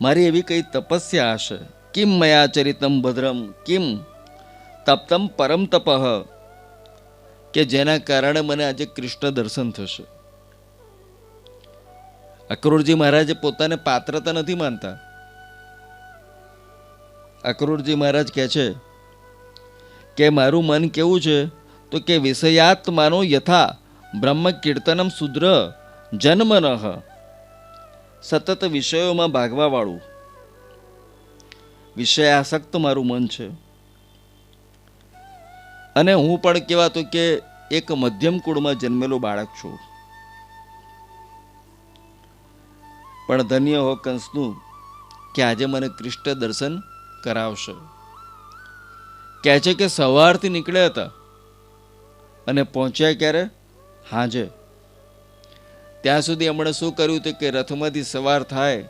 મારી એવી કઈ તપસ્યા હશે? કિમ મયા ચરિતમ ભદ્રમ? કિમ? તપ્તમ પરમ તપઃ. કે જેના કારણે મને આજે કૃષ્ણ દર્શન થશે. અક્રૂરજી મહારાજે પોતાને પાત્રતા નથી માનતા. અક્રૂરજી મહારાજ કહે છે, કે મારું મન કેવું છે? તો કે વિષયાત્માનો યથા બ્રહ્મ કીર્તનમ શુદ્ર જન્મનઃ. સતત વિષયોમાં ભાગવાવાળું. વિષય વિષયાસક્ત મારું મન છે. અને હું પણ કહેવાતો કે એક મધ્યમ કુળમાં જન્મેલો બાળક છું. પણ ધન્ય હો કંસનું, કે આજે મને કૃષ્ણ દર્શન કરાવશે. કહે છે કે સવારથી નીકળ્યા હતા અને પહોંચ્યા ક્યારે? હાજે. ત્યાં સુધી હમણાં શું કર્યું હતું કે રથમાંથી સવાર થાય,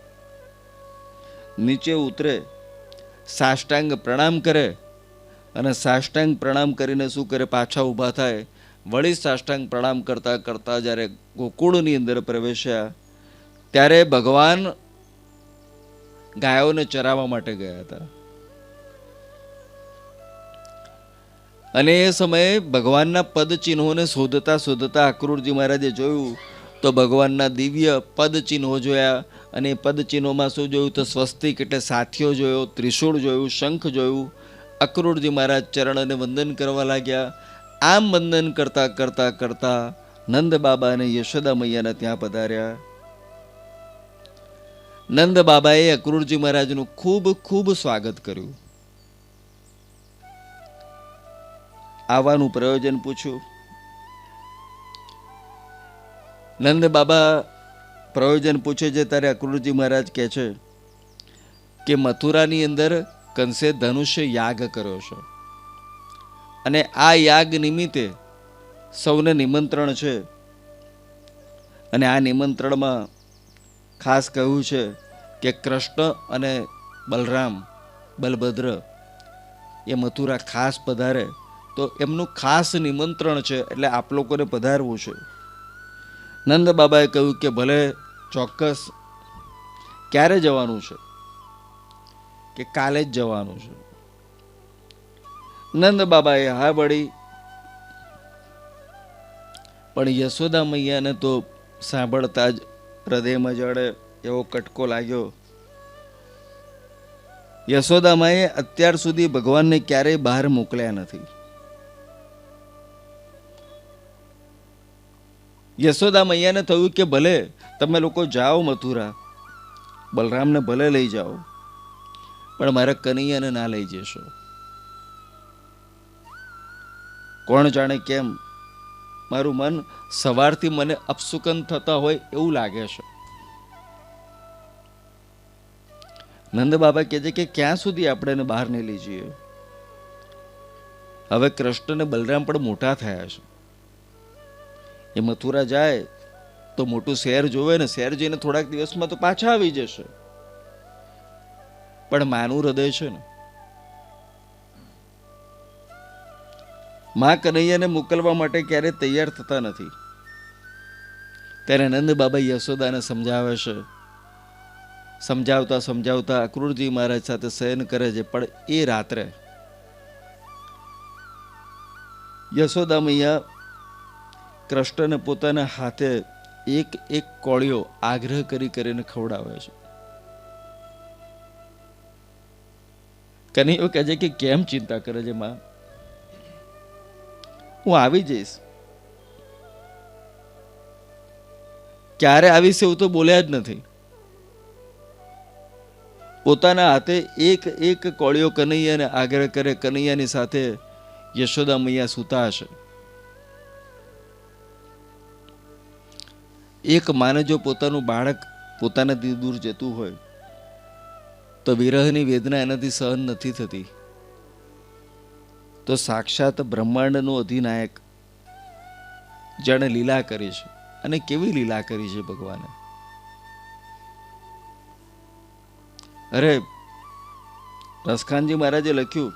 નીચે ઉતરે, સાષ્ટાંગ પ્રણામ કરે અને સાષ્ટાંગ પ્રણામ કરીને શું કરે? પાછા ઊભા થાય. વળી સાષ્ટાંગ પ્રણામ કરતાં કરતાં જ્યારે ગોકુળની અંદર પ્રવેશ્યા, ત્યારે ભગવાન ગાયોને ચરાવવા માટે ગયા હતા. અને એ સમયે ભગવાનના પદ ચિહ્નોને શોધતા શોધતા અક્રૂરજી મહારાજે જોયું તો ભગવાનના દિવ્ય પદ ચિહ્નો જોયા અને પદચિહ્નોમાં શું જોયું તો સ્વસ્તિક એટલે સાથીઓ જોયો, ત્રિશૂળ જોયું, શંખ જોયું. અક્રૂરજી મહારાજ ચરણને વંદન કરવા લાગ્યા. આમ વંદન કરતા કરતા કરતા નંદ બાબા અને યશોદા મૈયાને ત્યાં પધાર્યા. નંદ બાબાએ અક્રૂરજી મહારાજનું ખૂબ ખૂબ સ્વાગત કર્યું. આવવાનું પ્રયોજન પૂછ્યું. નંદ બાબા પ્રયોજન પૂછે છે, ત્યારે અક્રૂરજી મહારાજ કહે છે કે મથુરાની અંદર કંસે ધનુષ્ય યાગ કર્યો છે. અને આ યાગ નિમિત્તે સૌને નિમંત્રણ છે. અને આ નિમંત્રણમાં ખાસ કહ્યું છે કે કૃષ્ણ અને બલરામ, બલભદ્ર એ મથુરા ખાસ પધારે. તો એમનું ખાસ નિમંત્રણ છે, એટલે આપ લોકોને પધારવું છે. નંદ બાબાએ કહ્યું કે ભલે ચોક્કસ ક્યારે જવાનું છે કે કાલે જ જવાનું છે. નંદ બાબાએ હા વળી, પણ યશોદા મૈયાને તો સાંભળતા જ હૃદયમાં જડે એવો કટકો લાગ્યો. યશોદામાએ અત્યાર સુધી ભગવાનને ક્યારેય બહાર મોકલ્યા નથી. યશોદા મૈયાને થયું કે ભલે તમે લોકો જાઓ મથુરા, બલરામને ભલે લઈ જાઓ, પણ મારા કનૈયાને ના લઈ જશો. કોણ જાણે કેમ મારું મન સવારથી મને અપસુકન થતા હોય એવું લાગે છે. નંદ બાબા કહે છે કે ક્યાં સુધી આપણે એને બહાર નહીં લઈ જઈએ? હવે કૃષ્ણ અને બલરામ પણ મોટા થયા છે. એ મથુરા જાય તો મોટું શહેર જોવે ને શહેર જઈને થોડાક દિવસમાં તો પાછા આવી જશે. પણ માનું હૃદય છે ને. મા કનૈયાને મોકલવા માટે ક્યારે તૈયાર થતા નથી. ત્યારે નંદ બાબા યશોદાને સમજાવે છે. સમજાવતા સમજાવતા અક્રૂરજી મહારાજ સાથે શયન કરે છે, પણ એ રાત્રે યશોદા મૈયા કૃષ્ણને પોતાના હાથે એક એક કોળીઓ આગ્રહ કરી કરીને ખવડાવે છે. કનૈયો કહે છે કે કેમ ચિંતા કરે છે માં? હું આવી જઈશ. ક્યારે આવીશ એવું તો બોલ્યા જ નથી. પોતાના હાથે એક એક કોળીઓ કનૈયાને આગ્રહ કરે, કનૈયાની સાથે યશોદા મૈયા સૂતા હશે. એક માને જો પોતાનું બાળક પોતાનાથી દૂર જતું હોય, તો વિરહની વેદના એનાથી સહન નથી થતી. તો સાક્ષાત બ્રહ્માંડનો અધિનાયક જેણે લીલા કરી છે. અને કેવી લીલા કરી છે ભગવાને? અરે, રસખાનજી મહારાજે લખ્યું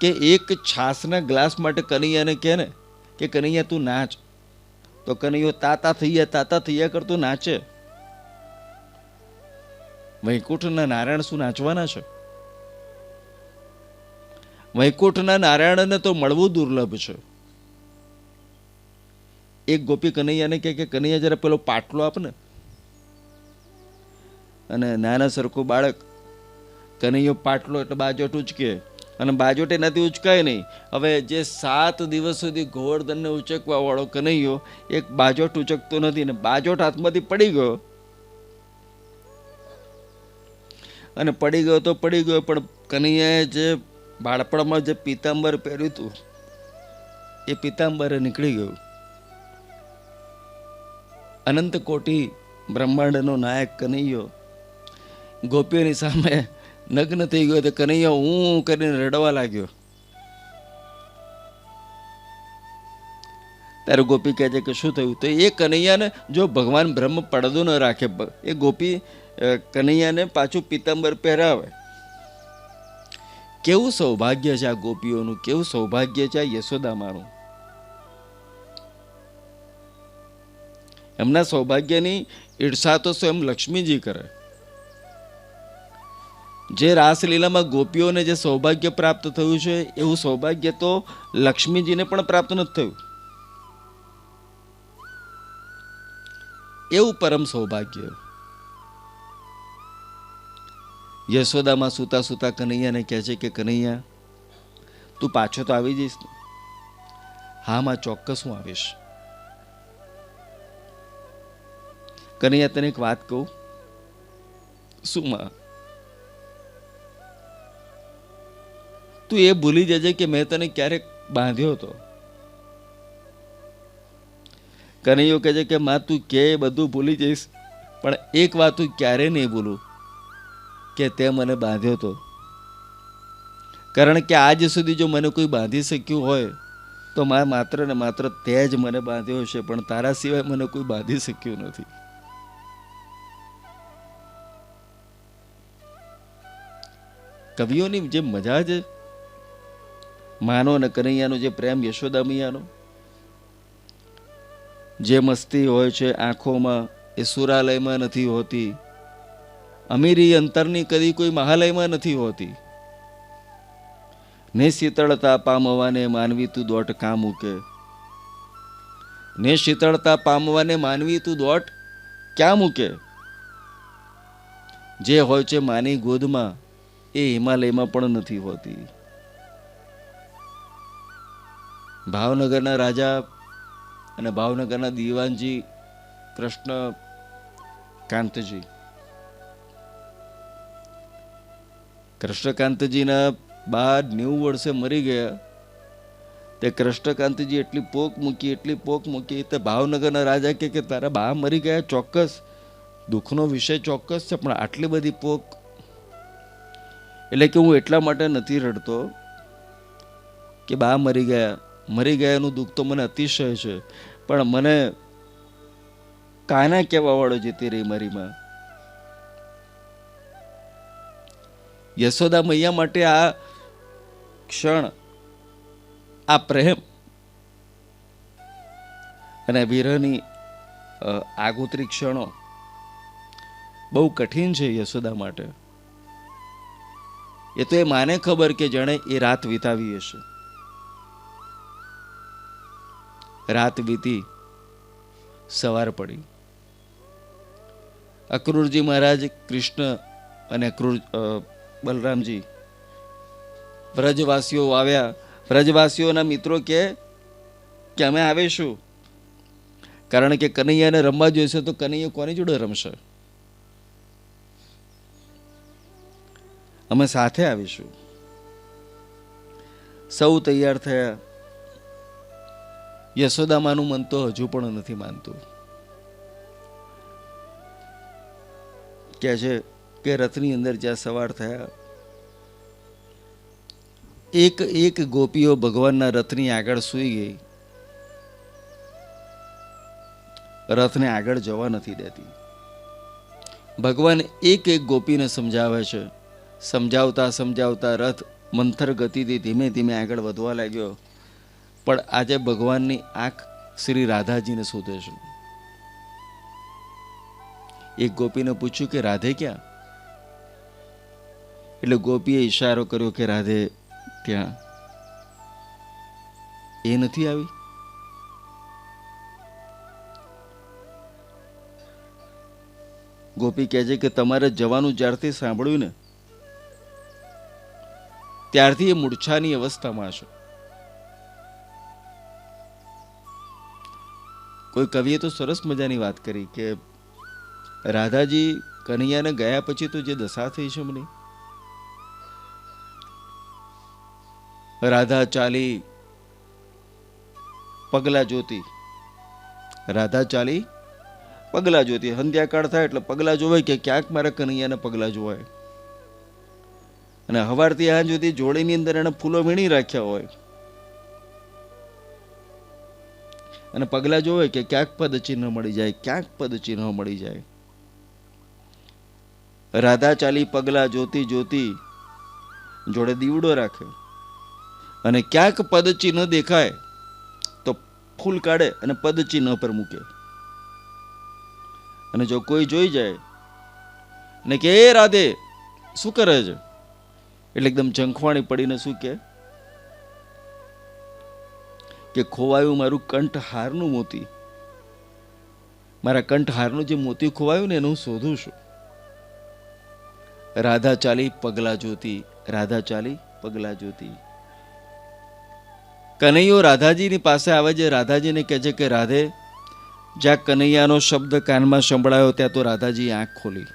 કે એક છાસના ગ્લાસ માટે કનૈયાને કહે ને, કે કનૈયા તું નાચ. તો કનૈયો તાતા થયા તાતા થયા કરતો નાચે. વૈકુંઠના નારાયણ શું નાચવાના છે? વૈકુંઠના નારાયણને તો મળવું દુર્લભ છે. એક ગોપી કનૈયાને કહે કે, કનૈયા, જરા પેલો પાટલો આપને. અને નાના સરખું બાળક, કનૈયો પાટલો એટલે બાજોટ ઉચકે અને બાજોટ નથી ઉચકાય નહીં. હવે જે સાત દિવસ સુધી ગોવર્ધનને ઉચકવાવાળો કનૈયો, એક બાજોટ ઉચકતો નથી ને બાજોટ હાથમાંથી પડી ગયો. અને પડી ગયો તો પડી ગયો, પણ કનૈયાએ જે બાળપણમાં જે પીતાંબર પહેર્યું હતું, એ પીતાંબરે નીકળી ગયું. અનંત કોટી બ્રહ્માંડનો નાયક કનૈયો ગોપીઓની સામે નગ્ન થઈ ગયો તો કનૈયા હું કરીને રડવા લાગ્યો. ત્યારે ગોપી કહે છે કે શું થયું? તો એ કનૈયાને જો ભગવાન બ્રહ્મ પડદો ન રાખે એ ગોપી કનૈયાને પાછું પિત્તંબર પહેરાવે. કેવું સૌભાગ્ય છે આ ગોપીઓનું? કેવું સૌભાગ્ય છે આ યશોદા મારું એમના સૌભાગ્યની ઈર્ષા તો સ્વયં લક્ષ્મીજી કરે. જે રાસલીલામાં ગોપીઓને જે સૌભાગ્ય પ્રાપ્ત થયું છે, એવું સૌભાગ્ય તો લક્ષ્મીજીને પણ પ્રાપ્ત નથી થયું. એવું પરમ સૌભાગ્ય. યશોદામાં સૂતા સૂતા કનૈયાને કહે છે કે, કનૈયા, તું પાછો તો આવી જઈશ હા, માં, ચોક્કસ હું આવીશ. કનૈયા તને એક વાત કહું? શું, માં? તું એ ભૂલી જજે કે મેં તને ક્યારેક બાંધ્યો હતો. કનૈયો કહે છે કે, માં, તું કે બધું ભૂલી જઈશ, પણ એક વાત તું ક્યારે નહીં ભૂલું કે તે મને બાંધ્યો હતો. કારણ કે આજ સુધી જો મને કોઈ બાંધી શક્યું હોય, તો મા માત્ર ને માત્ર તે જ મને બાંધ્યો છે પણ તારા સિવાય મને કોઈ બાંધી શક્યું નથી. કવિઓની જે મજા છે માનો અને કનૈયાનો જે પ્રેમ, યશોદા મૈયાનો, જે મસ્તી હોય છે આંખોમાં, એ સુરાલયમાં નથી હોતી. અમીરી અંતરની કદી કોઈ મહાલયમાં નથી હોતી. ને શીતળતા પામવાને માનવી તું દોટ કામ મૂકે ને શીતળતા પામવાને માનવી તું દોટ ક્યાં મૂકે? જે હોય છે માની ગોદમાં, એ હિમાલયમાં પણ નથી હોતી. ભાવનગરના રાજા અને ભાવનગરના દીવાનજી કૃષ્ણ કાંતજી. કૃષ્ણકાંતજીના બાર નેવું વર્ષે મરી ગયા. તે કૃષ્ણકાંતજી એટલી પોક મૂકી, એટલી પોક મૂકી, તે ભાવનગરના રાજા કે તારા બા મરી ગયા ચોક્કસ. દુઃખનો વિષય ચોક્કસ છે, પણ આટલી બધી પોક. એટલે કે હું એટલા માટે નથી રડતો કે બા મરી ગયા. મરી ગયાનું દુઃખ તો મને અતિશય છે. પણ મને કાના કહેવાવાળો જતી રહી મારીમાં. યશોદા મૈયા માટે આ ક્ષણ, આ પ્રેમ અને વિરહની આગોતરી ક્ષણો બહુ કઠિન છે યશોદા માટે. એ તો એ માને ખબર કે જાણે એ રાત વિતાવી હશે. રાત વીતી સવાર પડી. અક્રૂરજી મહારાજ કૃષ્ણ અને અક્રૂર અ, બલરામજી વ્રજવાસીઓ આવ્યા. વ્રજવાસીઓના મિત્રો કે કે અમે આવીશું કારણ કે કનૈયાને રમવા જોઈશે તો કનૈયા કોની જોડે રમશે? અમે સાથે આવીશું. સૌ તૈયાર થયા. યશોદામાનું મન તો હજુ પણ નથી માનતું. કે છે કે રથની અંદર જ્યાં સવાર થયા, એક એક ગોપીઓ ભગવાનના રથની આગળ સૂઈ ગઈ. રથને આગળ જવા નથી દેતી. ભગવાન એક એક ગોપીને સમજાવે છે. સમજાવતા સમજાવતા રથ મંથર ગતિથી ધીમે ધીમે આગળ વધવા લાગ્યો. પણ આજે ભગવાનની આંખ શ્રી રાધાજીને શોધે છે. એક ગોપીને પૂછ્યું કે, રાધે ક્યાં? એટલે ગોપીએ ઈશારો કર્યો કે, રાધે ત્યાં. એ નથી આવી? ગોપી કહે છે કે, તમારે જવાનું જ્યારથી સાંભળ્યું ને, ત્યારથી એ મૂર્છાની અવસ્થામાં છો કોઈ કવિએ તો સરસ મજાની વાત કરી કે, રાધાજી, કનૈયાને ગયા પછી તો જે દશા થઈ છે મને રાધા ચાલી, પગલા જોતી. રાધા ચાલી, પગલા જોતી. સંધ્યાકાળ થાય એટલે પગલા જોવાય કે ક્યાંક મારા કનૈયાને પગલા જોવાય? અને હવારથી આ જોતી જોડીની અંદર એને ફૂલો વીણી રાખ્યા હોય. અને પગલા જોવે કે ક્યાંક પદ ચિહ્ન મળી જાય, ક્યાંક પદ ચિહ્ન મળી જાય. રાધા ચાલી પગલા જોતી જોતી જોડે દીવડો રાખે અને ક્યાંક પદચિહ્ન દેખાય તો ફૂલ કાઢે અને પદ ચિહ્ન પર મૂકે. અને જો કોઈ જોઈ જાય ને કે, એ રાધે, શું કરે છે? એટલે એકદમ ઝંખવાણી પડીને શું કે કે ખોવાયું મારું કંઠહારનું મોતી. મારા કંઠહારનું જે મોતી ખોવાયું ને એનું શોધું છું. રાધા ચાલી પગલા જોતી, રાધા ચાલી પગલા જોતી. કનૈયો રાધાજીની પાસે આવે છે. રાધાજીને કહે છે કે, રાધે, જ્યાં કનૈયાનો શબ્દ કાનમાં સંભળાયો ત્યાં તો રાધાજી આંખ ખોલી.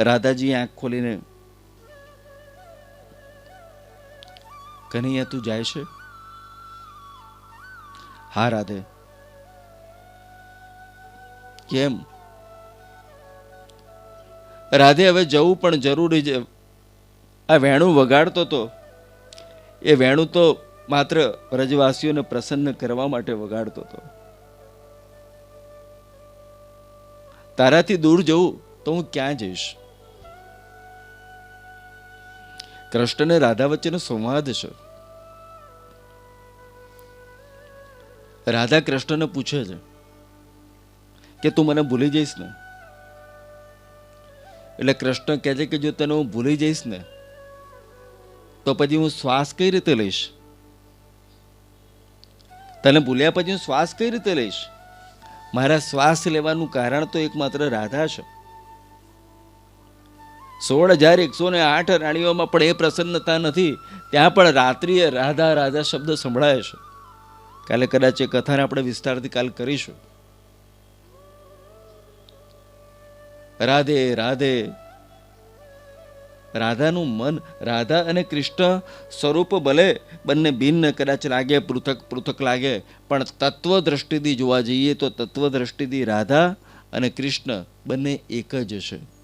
રાધાજી આંખ ખોલીને કનૈયા, તું જાય છે? હા, રાધે. કેમ? રાધે, હવે જવું પણ જરૂરી છે. આ વેણું વગાડતો તો. એ વેણું તો માત્ર વ્રજવાસીઓને પ્રસન્ન કરવા માટે વગાડતો હતો તારાથી દૂર જવું તો હું ક્યાં જઈશ? કૃષ્ણ અને રાધા વચ્ચેનો સંવાદ છે. રાધા કૃષ્ણને પૂછે છે કે તું મને ભૂલી જઈશ ને? એટલે કૃષ્ણ કહે છે કે જો તને હું ભૂલી જઈશ ને, તો પછી હું શ્વાસ કઈ રીતે લઈશ? તને ભૂલ્યા પછી હું શ્વાસ કઈ રીતે લઈશ? મારા શ્વાસ લેવાનું કારણ તો એકમાત્ર રાધા છે. સોળ હજાર એકસો ને આઠ રાણીઓમાં પણ એ પ્રસન્નતા નથી, ત્યાં પણ રાત્રિએ રાધા રાધા શબ્દ સંભળાય છે. કાલે કદાચ એ કથાને આપણે વિસ્તારથી કાલ કરીશું. રાધે રાધે. રાધાનું મન, રાધા અને કૃષ્ણ સ્વરૂપ ભલે બંને ભિન્ન કદાચ લાગે, પૃથક પૃથક લાગે, પણ તત્વ દ્રષ્ટિથી જોવા જઈએ તો તત્વ દ્રષ્ટિથી રાધા અને કૃષ્ણ બંને એક જ છે.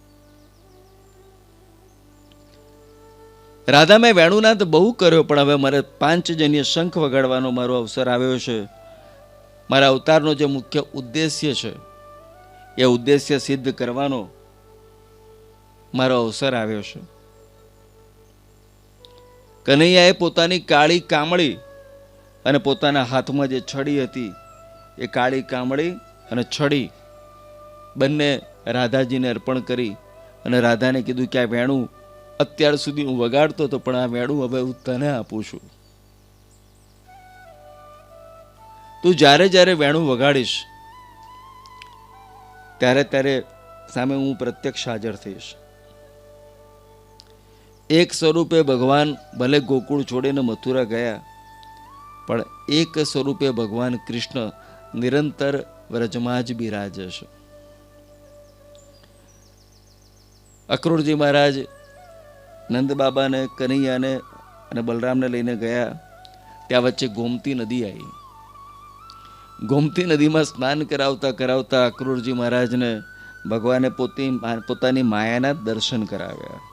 રાધા મેં વેણુનાથ બહુ કર્યો, પણ હવે મારે પાંચજન્ય શંખ વગાડવાનો મારો અવસર આવ્યો છે. મારા અવતારનો જે મુખ્ય ઉદ્દેશ્ય છે, એ ઉદ્દેશ્ય સિદ્ધ કરવાનો મારો અવસર આવ્યો છે. કનૈયાએ પોતાની કાળી કામળી અને પોતાના હાથમાં જે છડી હતી, એ કાળી કામળી અને છડી બંને રાધાજીને અર્પણ કરી અને રાધાને કીધું કે આ વેણું અત્યાર સુધી હું વગાડતો હતો, પણ આ મેળું હવે હું તને આપું છું. તું જ્યારે જ્યારે વેણું વગાડીશ, ત્યારે ત્યારે સામે હું પ્રત્યક્ષ હાજર થઈશ. એક સ્વરૂપે ભગવાન ભલે ગોકુળ છોડીને મથુરા ગયા, પણ એક સ્વરૂપે ભગવાન કૃષ્ણ નિરંતર વ્રજમાં જ બિરાજ છે. અક્રૂરજી મહારાજ નંદ બાબાને કનૈયાને અને બલરામને લઈને ગયા. ત્યાં વચ્ચે ગોમતી નદી આવી. ગોમતી નદીમાં સ્નાન કરાવતા કરાવતા અક્રૂરજી મહારાજને ભગવાને પોતે, પોતાની માયાના દર્શન કરાવ્યા.